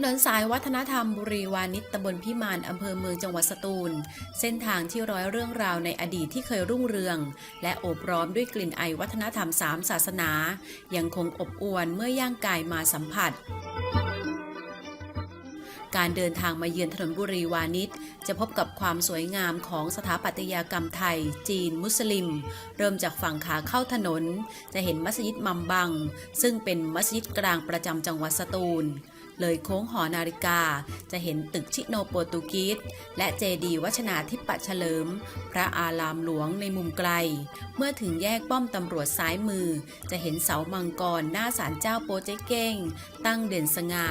ถนนสายวัฒนธรรมบุรีวานิชตำบลพิมานอำเภอเมืองจังหวัดสตูล เส้นทางที่ร้อยเรื่องราวในอดีตที่เคยรุ่งเรือง และโอบร้อมด้วยกลิ่นไอวัฒนธรรมสามศาสนา ยังคงอบอวลเมื่อย่างกายมาสัมผัสการเดินทางมาเยือนถนนบุรีวานิชจะพบกับความสวยงามของสถาปัตยกรรมไทย จีน มุสลิม เริ่มจากฝั่งขาเข้าถนน จะเห็นมัสยิดมัมบัง ซึ่งเป็นมัสยิดกลางประจำจังหวัดสตูล เลยโค้งหอนาฬิกา จะเห็นตึกชิโนโปรตุกีสและเจดีวัชนาธิปัตเฉลิม พระอารามหลวงในมุมไกล เมื่อถึงแยกป้อมตำรวจซ้ายมือ จะเห็นเสามังกรหน้าศาลเจ้าโปเจเก้ง ตั้งเด่นสง่า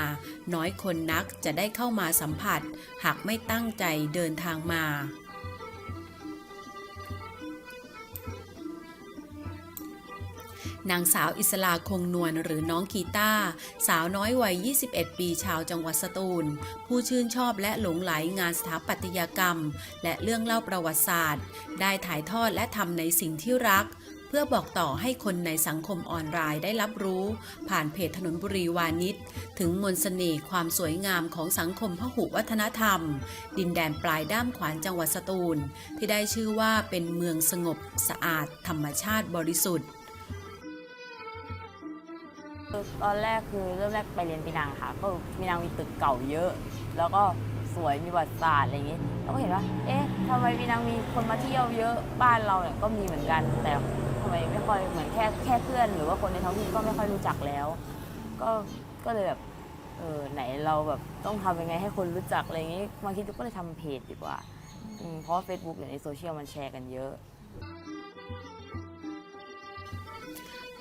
น้อยคนนักจะได้เข้ามาสัมผัส หากไม่ตั้งใจเดินทางมา นางสาวอิสลาคงนวลหรือน้องกีตาร์สาวน้อยวัย 21 ปีชาวจังหวัดสตูล ผู้ชื่นชอบและหลงไหลงานสถาปัตยกรรม และเรื่องเล่าประวัติศาสตร์ ได้ถ่ายทอดและทำในสิ่งที่รัก เพื่อบอกต่อให้คนในสังคมออนไลน์ได้รับรู้ ผ่านเพจถนนบุรีวานิชถึงมนต์เสน่ห์ความสวยงามของสังคมพหุวัฒนธรรม ดินแดนปลายด้ามขวานจังหวัดสตูล ที่ได้ชื่อว่าเป็นเมืองสงบสะอาด ธรรมชาติบริสุทธิ์ ตอนแรกคือเริ่มแรกไปเรียนปีนังค่ะ ก็ปีนังมีตึกเก่าเยอะ แล้วก็สวยมีประวัติศาสตร์อะไรอย่างงี้เราก็เห็นว่า เอ๊ะทำไมปีนังมีคนมาเที่ยวเยอะบ้านเราเนี่ยก็มีเหมือนกัน แต่ทำไมไม่ค่อยเหมือนแค่แค่เพื่อน หรือว่าคนในท้องถิ่นก็ไม่ค่อยรู้จักแล้ว ก็ก็เลยแบบเออไหนเราแบบต้องทำยังไงให้คนรู้จักอะไรอย่างงี้มาคิดก็เลยทำเพจดีกว่าเพราะว่า Facebook หรือในโซเชียลมันแชร์กันเยอะ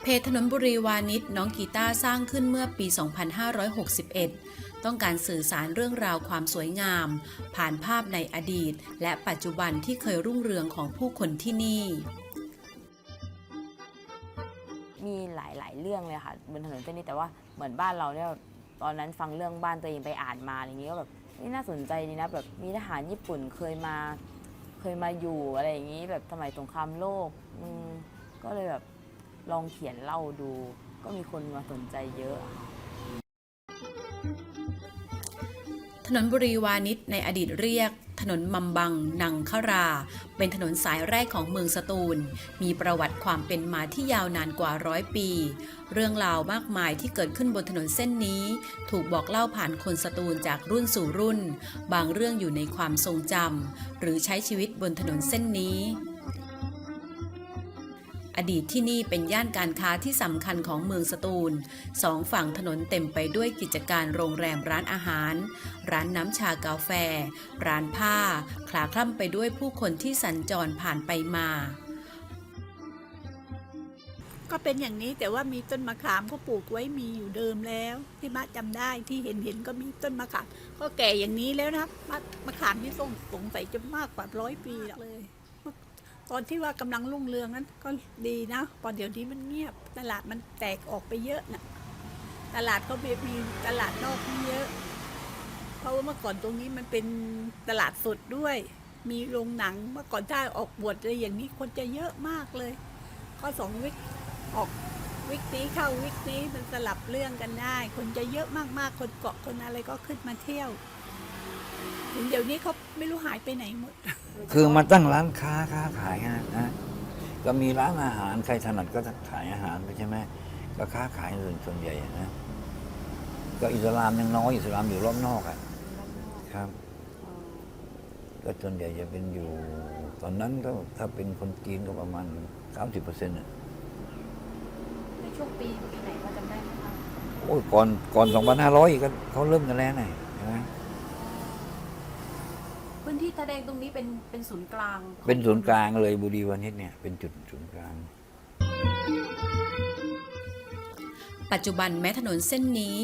เพจถนนบุรีวานิชน้องกีตาสร้างขึ้นเมื่อปี 2561 ต้องการสื่อสารเรื่องราวความสวยงาม ผ่านภาพในอดีต และปัจจุบันที่เคยรุ่งเรืองของผู้คนที่นี่ มีหลาย ๆ เรื่องเลยค่ะบนถนนเส้นนี้แต่ว่าเหมือนบ้านเราเนี่ยตอนนั้นฟังเรื่องบ้านตัวเองไปอ่านมาอะไรอย่างนี้ก็แบบนี่น่าสนใจดีนะแบบมีทหารญี่ปุ่นเคยมาเคยมาอยู่อะไรอย่างนี้แบบสมัยสงครามโลกอืก็เลยแบบ ลองเขียนเล่าดู ก็มีคนมาสนใจเยอะค่ะถนนบุรีวานิชในอดีตเรียก ถนนมัมบัง นังครา เป็นถนนสายแรกของเมืองสตูล มีประวัติความเป็นมาที่ยาวนานกว่าร้อยปี เรื่องราวมากมายที่เกิดขึ้นบนถนนเส้นนี้ ถูกบอกเล่าผ่านคนสตูลจากรุ่นสู่รุ่น บางเรื่องอยู่ในความทรงจำหรือใช้ชีวิตบนถนนเส้นนี้ อดีตที่นี่เป็นย่านการค้าที่สำคัญของเมืองสตูล สองฝั่งถนนเต็มไปด้วยกิจการโรงแรมร้านอาหาร ร้านน้ำชากาแฟ ร้านผ้า คลาคล่ำไปด้วยผู้คนที่สัญจรผ่านไปมา ก็เป็นอย่างนี้แต่ว่ามีต้นมะขามก็ปลูกไว้มีอยู่เดิมแล้ว ที่มะจำได้ที่เห็นเห็นก็มีต้นมะขามก็แก่อย่างนี้แล้วนะครับมะมะขามที่ส่งสงสัยจะมากกว่าร้อยปีเลย ตอนที่ว่ากำลังรุ่งเรืองนั้นก็ดีนะพอเดี๋ยวนี้มันเงียบ ตลาดมันแตกออกไปเยอะนะตลาดก็มีมีตลาดนอกเยอะ เพราะว่าเมื่อก่อนตรงนี้มันเป็นตลาดสดด้วย มีโรงหนังเมื่อก่อนถ้าออกบวชอะไรอย่างนี้คนจะเยอะมากเลยก็สองวิกออกวิกนี้เข้าวิกนี้มันสลับเรื่องกันได้ คนจะเยอะมากๆ คนเกาะคนอะไรก็ขึ้นมาเที่ยว เดี๋ยวนี้เขาไม่รู้หายไปไหนหมด คือมาตั้งร้านค้าค้าขายนะนะก็มีร้านอาหารใครถนัดก็ขายอาหารไปใช่ไหมก็ค้าขายส่วนส่วนใหญ่อะนะก็อิสลามยังน้อยอิสลามอยู่รอบนอกอะครับ ก็ส่วนใหญ่จะเป็นอยู่ ตอนนั้นก็ถ้าเป็นคนจีนก็ประมาณสามสิบเปอร์เซ็นต์อะในช่วงปีปีไหนพอจำได้ไหมคะโอ้ยก่อนก่อนสองพันห้าร้อยก็เขาเริ่มกันแล้วไงใช่ไหมพื้นที่ แสดงตรงนี้เป็นเป็นศูนย์กลางของเป็นศูนย์กลางเลยบุรีวานิชเนี่ยเป็นจุดศูนย์กลาง ปัจจุบันแม้ถนนเส้นนี้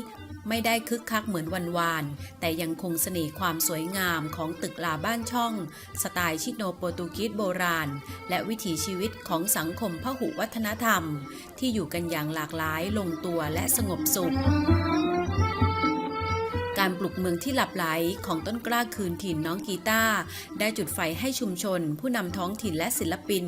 ไม่ได้คึกคักเหมือนวันวาน แต่ยังคงเสน่ห์ความสวยงามของตึกลาบ้านช่อง สไตล์ชิโนโปรตุกีสโบราณ และวิถีชีวิตของสังคมพหุวัฒนธรรม ที่อยู่กันอย่างหลากหลายลงตัวและสงบสุข การปลุกเมืองที่หลับไหลของต้นกล้าคืนถิ่นน้องกีตาร์ได้จุดไฟให้ชุมชน ผู้นำท้องถิ่นและศิลปิน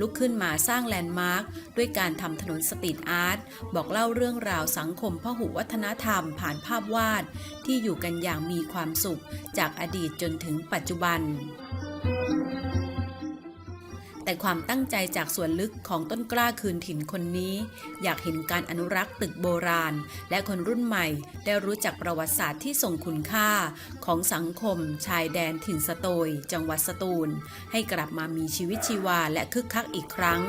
ลุกขึ้นมาสร้างแลนด์มาร์คด้วยการทำถนนสตรีทอาร์ตบอกเล่าเรื่องราวสังคมพหุวัฒนธรรม ผ่านภาพวาด ที่อยู่กันอย่างมีความสุข จากอดีตจนถึงปัจจุบัน แต่ความตั้งใจจากส่วนลึกของต้นกล้าคืนถิ่นคนนี้ อยากเห็นการอนุรักษ์ตึกโบราณ และคนรุ่นใหม่ ได้รู้จักประวัติศาสตร์ที่ทรงคุณค่า ของสังคม ชายแดนถิ่นสโตย จังหวัดสตูล ให้กลับมามีชีวิตชีวาและคึกคักอีกครั้ง